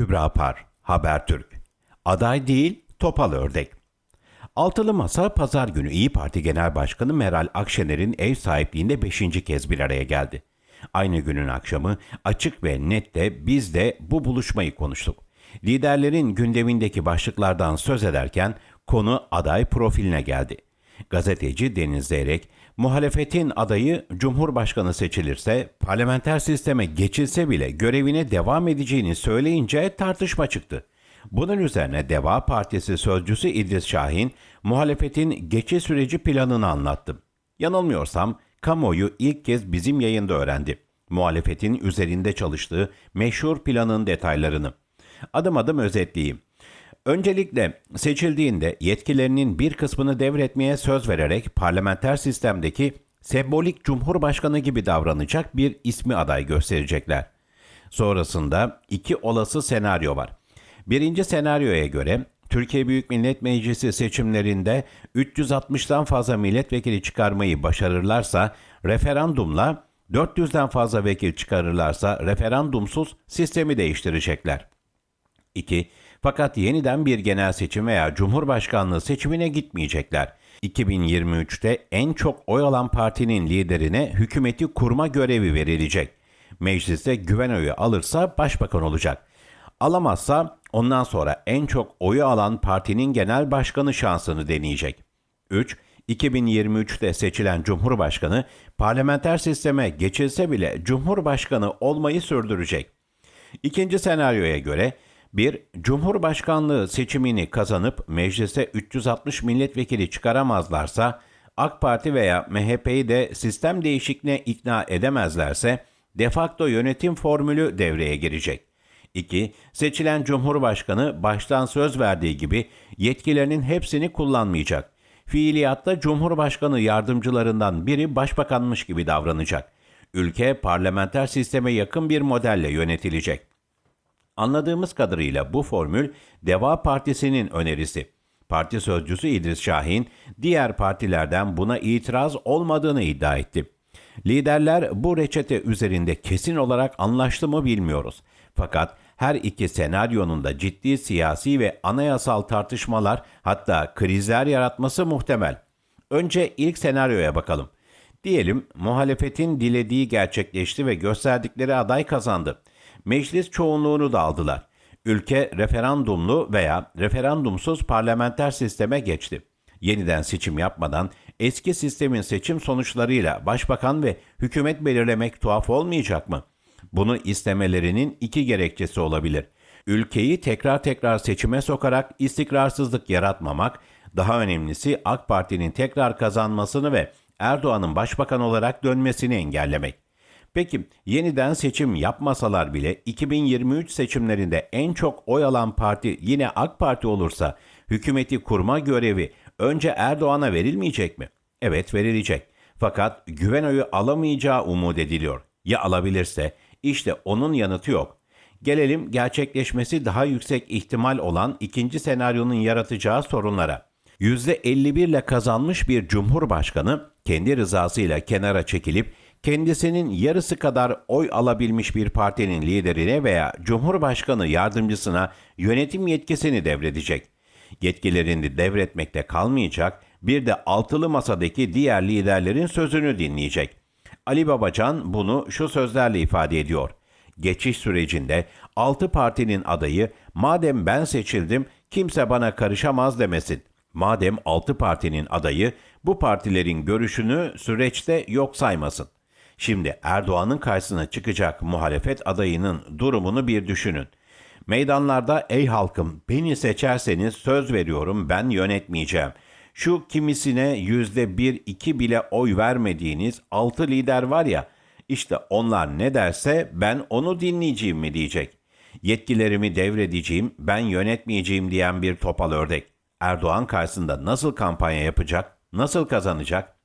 Kübra Par, Habertürk. Aday değil, topal ördek. Altılı Masa pazar günü İyi Parti Genel Başkanı Meral Akşener'in ev sahipliğinde beşinci kez bir araya geldi. Aynı günün akşamı açık ve net de biz de bu buluşmayı konuştuk. Liderlerin gündemindeki başlıklardan söz ederken konu aday profiline geldi. Gazeteci Deniz Zeyrek, muhalefetin adayı Cumhurbaşkanı seçilirse parlamenter sisteme geçilse bile görevine devam edeceğini söyleyince tartışma çıktı. Bunun üzerine Deva Partisi sözcüsü İdris Şahin, muhalefetin geçiş süreci planını anlattı. Yanılmıyorsam kamuoyu ilk kez bizim yayında öğrendi. Muhalefetin üzerinde çalıştığı meşhur planın detaylarını. Adım adım özetleyeyim. Öncelikle seçildiğinde yetkilerinin bir kısmını devretmeye söz vererek parlamenter sistemdeki sembolik cumhurbaşkanı gibi davranacak bir ismi aday gösterecekler. Sonrasında iki olası senaryo var. Birinci senaryoya göre Türkiye Büyük Millet Meclisi seçimlerinde 360'tan fazla milletvekili çıkarmayı başarırlarsa referandumla 400'den fazla vekil çıkarırlarsa referandumsuz sistemi değiştirecekler. 2. Fakat yeniden bir genel seçim veya cumhurbaşkanlığı seçimine gitmeyecekler. 2023'te en çok oy alan partinin liderine hükümeti kurma görevi verilecek. Mecliste güven oyu alırsa başbakan olacak. Alamazsa ondan sonra en çok oyu alan partinin genel başkanı şansını deneyecek. 3. 2023'te seçilen Cumhurbaşkanı parlamenter sisteme geçilse bile Cumhurbaşkanı olmayı sürdürecek. İkinci senaryoya göre bir Cumhurbaşkanlığı seçimini kazanıp meclise 360 milletvekili çıkaramazlarsa AK Parti veya MHP'yi de sistem değişikliğine ikna edemezlerse de facto yönetim formülü devreye girecek. 2. Seçilen Cumhurbaşkanı baştan söz verdiği gibi yetkilerinin hepsini kullanmayacak. Fiiliyatta Cumhurbaşkanı yardımcılarından biri başbakanmış gibi davranacak. Ülke parlamenter sisteme yakın bir modelle yönetilecek. Anladığımız kadarıyla bu formül Deva Partisi'nin önerisi. Parti sözcüsü İdris Şahin, diğer partilerden buna itiraz olmadığını iddia etti. Liderler bu reçete üzerinde kesin olarak anlaştı mı bilmiyoruz. Fakat her iki senaryonun da ciddi siyasi ve anayasal tartışmalar hatta krizler yaratması muhtemel. Önce ilk senaryoya bakalım. Diyelim muhalefetin dilediği gerçekleşti ve gösterdikleri aday kazandı. Meclis çoğunluğunu da aldılar. Ülke referandumlu veya referandumsuz parlamenter sisteme geçti. Yeniden seçim yapmadan eski sistemin seçim sonuçlarıyla başbakan ve hükümet belirlemek tuhaf olmayacak mı? Bunu istemelerinin iki gerekçesi olabilir. Ülkeyi tekrar tekrar seçime sokarak istikrarsızlık yaratmamak, daha önemlisi AK Parti'nin tekrar kazanmasını ve Erdoğan'ın başbakan olarak dönmesini engellemek. Peki yeniden seçim yapmasalar bile 2023 seçimlerinde en çok oy alan parti yine AK Parti olursa hükümeti kurma görevi önce Erdoğan'a verilmeyecek mi? Evet verilecek. Fakat güven oyu alamayacağı umut ediliyor. Ya alabilirse işte onun yanıtı yok. Gelelim gerçekleşmesi daha yüksek ihtimal olan ikinci senaryonun yaratacağı sorunlara. %51 ile kazanmış bir cumhurbaşkanı kendi rızasıyla kenara çekilip kendisinin yarısı kadar oy alabilmiş bir partinin liderine veya cumhurbaşkanı yardımcısına yönetim yetkisini devredecek. Yetkilerini devretmekte kalmayacak, bir de altılı masadaki diğer liderlerin sözünü dinleyecek. Ali Babacan bunu şu sözlerle ifade ediyor. Geçiş sürecinde altı partinin adayı madem ben seçildim kimse bana karışamaz demesin. Madem altı partinin adayı bu partilerin görüşünü süreçte yok saymasın. Şimdi Erdoğan'ın karşısına çıkacak muhalefet adayının durumunu bir düşünün. Meydanlarda ey halkım beni seçerseniz söz veriyorum ben yönetmeyeceğim. Şu kimisine yüzde bir iki bile oy vermediğiniz altı lider var ya işte onlar ne derse ben onu dinleyeceğim mi diyecek. Yetkilerimi devredeceğim ben yönetmeyeceğim diyen bir topal ördek. Erdoğan karşısında nasıl kampanya yapacak, nasıl kazanacak?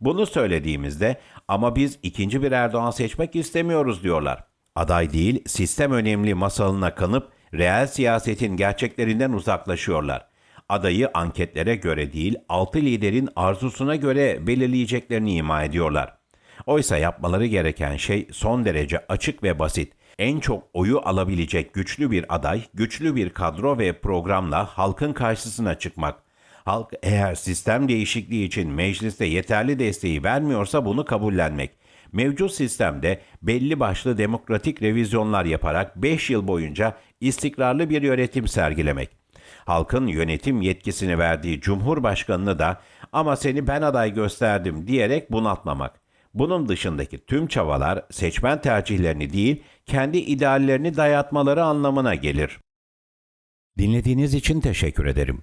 Bunu söylediğimizde ama biz ikinci bir Erdoğan seçmek istemiyoruz diyorlar. Aday değil, sistem önemli masalına kanıp reel siyasetin gerçeklerinden uzaklaşıyorlar. Adayı anketlere göre değil, altı liderin arzusuna göre belirleyeceklerini ima ediyorlar. Oysa yapmaları gereken şey son derece açık ve basit. En çok oyu alabilecek güçlü bir aday, güçlü bir kadro ve programla halkın karşısına çıkmak. Halk eğer sistem değişikliği için mecliste yeterli desteği vermiyorsa bunu kabullenmek. Mevcut sistemde belli başlı demokratik revizyonlar yaparak 5 yıl boyunca istikrarlı bir yönetim sergilemek. Halkın yönetim yetkisini verdiği Cumhurbaşkanını da ama seni ben aday gösterdim diyerek bunaltmamak. Bunun dışındaki tüm çabalar seçmen tercihlerini değil, kendi ideallerini dayatmaları anlamına gelir. Dinlediğiniz için teşekkür ederim.